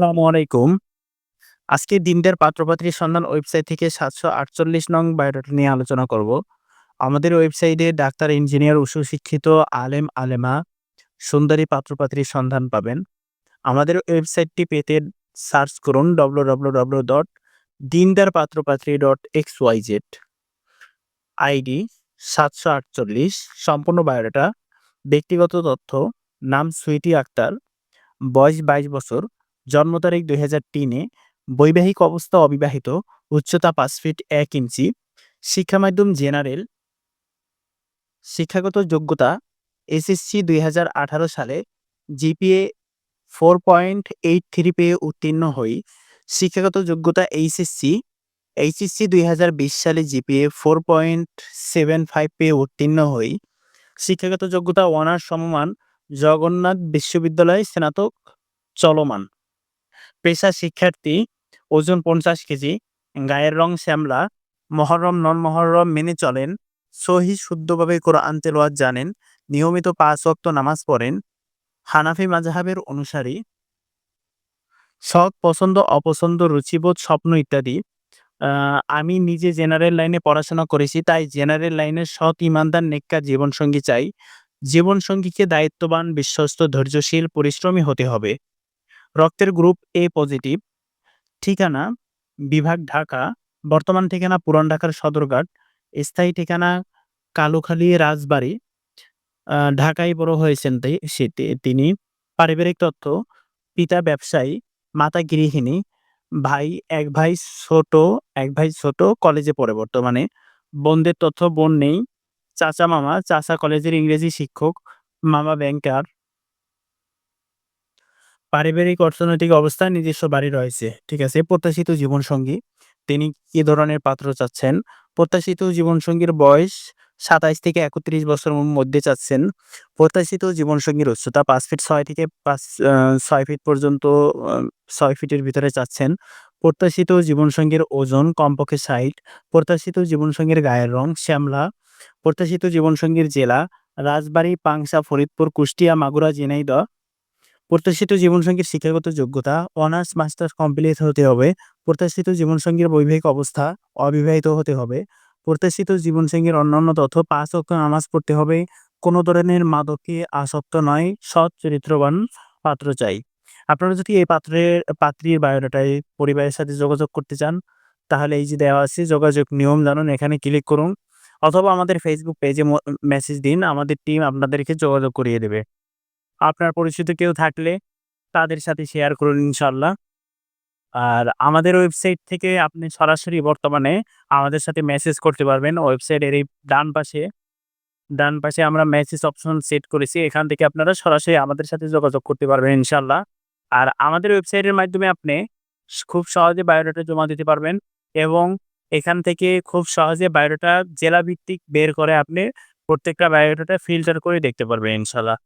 আসসালামু আলাইকুম। আজকে দিনদার পাত্রপাত্রীর সন্ধান ওয়েবসাইট থেকে ৭৪৮ নং বায়োডাটা নিয়ে আলোচনা করব। আমাদের ওয়েবসাইটে ডাক্তার, ইঞ্জিনিয়ার, উচ্চশিক্ষিত আলেম, আলেমা, সুন্দরী পাত্রপাত্রীর সন্ধান পাবেন। আমাদের ওয়েবসাইটটি পেতে সার্চ করুন ডব্লু ডব্লু ডব্লু ডট দিনদার পাত্রপাত্রী dot X Y Z ID ৭৪৮ সম্পূর্ণ বায়োডাটা, ব্যক্তিগত তথ্য, নাম সুইটি আক্তার, বয়স ২২ বছর, জন্ম তারিখ ২০০৩ তিনে বৈবাহিক অবস্থা অবিবাহিত, উচ্চতা পাঁচ ফিট এক ইঞ্চি, শিক্ষা মাধ্যম জেনারেল, শিক্ষাগত যোগ্যতা এসএসসি ২০১৮ সালে জিপিএ 4.83 পেয়ে উত্তীর্ণ হই। শিক্ষাগত যোগ্যতা এইচএসসি, এইচএসসি ২০২০ সালে জিপিএ 4.75 পেয়ে উত্তীর্ণ হই। শিক্ষাগত যোগ্যতা অনার্স সমমান জগন্নাথ বিশ্ববিদ্যালয় স্নাতক চলমান। পেশা শিক্ষার্থী, ওজন ৫০ কেজি, গায়ের রং শ্যামলা, মহরম নন মহরম মেনে চলেন, সহি শুদ্ধভাবে কোরআন তেলাওয়াত জানেন, নিয়মিত পাঁচ ওয়াক্ত নামাজ পড়েন, হানাফি মাযহাবের অনুসারী, শখ, পছন্দ, অপছন্দ, রুচিবোধ, স্বপ্ন ইত্যাদি। আমি নিজে জেনারেল লাইনে পড়াশোনা করেছি তাই জেনারেল লাইনের সৎ, ইমানদার নেককার জীবনসঙ্গী চাই। জীবনসঙ্গীকে দায়িত্ববান, বিশ্বস্ত, ধৈর্যশীল, পরিশ্রমী হতে হবে। রক্তের গ্রুপ এ পজিটিভ। ঠিকানা বিভাগ ঢাকা, বর্তমান ঠিকানা পুরান ঢাকার সদরঘাট, স্থায়ী ঠিকানা কালুখালী রাজবাড়ী, ঢাকায় বড় হয়েছেন তিনি। পারিবারিক তথ্য পিতা ব্যবসায়ী, মাতা গৃহিণী, ভাই এক ভাই ছোট, এক ভাই ছোট কলেজে পড়ে বর্তমানে। বোনদের তথ্য বোন নেই। চাচা, মামা, চাচা কলেজের ইংরেজি শিক্ষক, মামা ব্যাংকার। পারিবারিক অর্থনৈতিক অবস্থা নিজস্ব বাড়ি রয়েছে। ঠিক আছে? প্রত্যাশিত জীবনসঙ্গী, তিনি কি ধরনের পাত্র চাচ্ছেন? প্রত্যাশিত জীবনসঙ্গীর বয়স ২৭ থেকে ৩১ বছরের মধ্যে চাচ্ছেন। প্রত্যাশিত জীবনসঙ্গীর উচ্চতা পাঁচ ফিট ছয় থেকে পাঁচ ছয় ফিট পর্যন্ত ছয় ফিটের ভিতরে চাচ্ছেন। প্রত্যাশিত জীবনসঙ্গীর ওজন কমপক্ষে ৬০। প্রত্যাশিত জীবনসঙ্গীর গায়ের রং শ্যামলা। প্রত্যাশিত জীবনসঙ্গীর জেলা রাজবাড়ী, পাংশা, ফরিদপুর, কুষ্টিয়া, মাগুরা, ঝিনাইদহ। প্রত্যাশিত জীবনসঙ্গীর শিক্ষাগত যোগ্যতা অনার্স, মাস্টার্স কমপ্লিট হতে হবে। প্রত্যাশিত জীবনসঙ্গীর বৈবাহিক অবস্থা অবিবাহিত হতে হবে। প্রত্যাশিত জীবনসঙ্গীর অন্যান্য তথ্য ৫ ওয়াক্ত নামাজ পড়তে হবে। কোনো ধরনের মাদকে আসক্ত নয়। সৎ চরিত্রবান পাত্র চাই। আপনারা যদি এই পাত্রের পাত্রীর বায়োডাটায় পরিবারের সাথে যোগাযোগ করতে চান, তাহলে এই যে দেওয়া আছে যোগাযোগ নিয়ম জানুন এখানে ক্লিক করুন। অথবা আমাদের ফেসবুক পেজে মেসেজ দিন। আমাদের টিম আপনাদেরকে যোগাযোগ করিয়ে দেবে। আপনার পরিচিত কেউ থাকলে তাদের সাথে শেয়ার করুন ইনশাল্লাহ আর আমাদের ওয়েবসাইট থেকে আপনি সরাসরি বর্তমানে আমাদের সাথে মেসেজ করতে পারবেন। ওয়েবসাইটের এই ডান পাশে, ডান পাশে আমরা মেসেজ অপশন সেট করেছি। এখান থেকে আপনারা সরাসরি আমাদের সাথে যোগাযোগ করতে পারবেন ইনশাল্লাহ আর আমাদের ওয়েবসাইটের মাধ্যমে আপনি খুব সহজে বায়োডাটা জমা দিতে পারবেন এবং এখান থেকে খুব সহজে বায়োডাটা জেলাভিত্তিক বের করে আপনি প্রত্যেকটা বায়োডাটা ফিল্টার করে দেখতে পারবেন ইনশাআল্লাহ।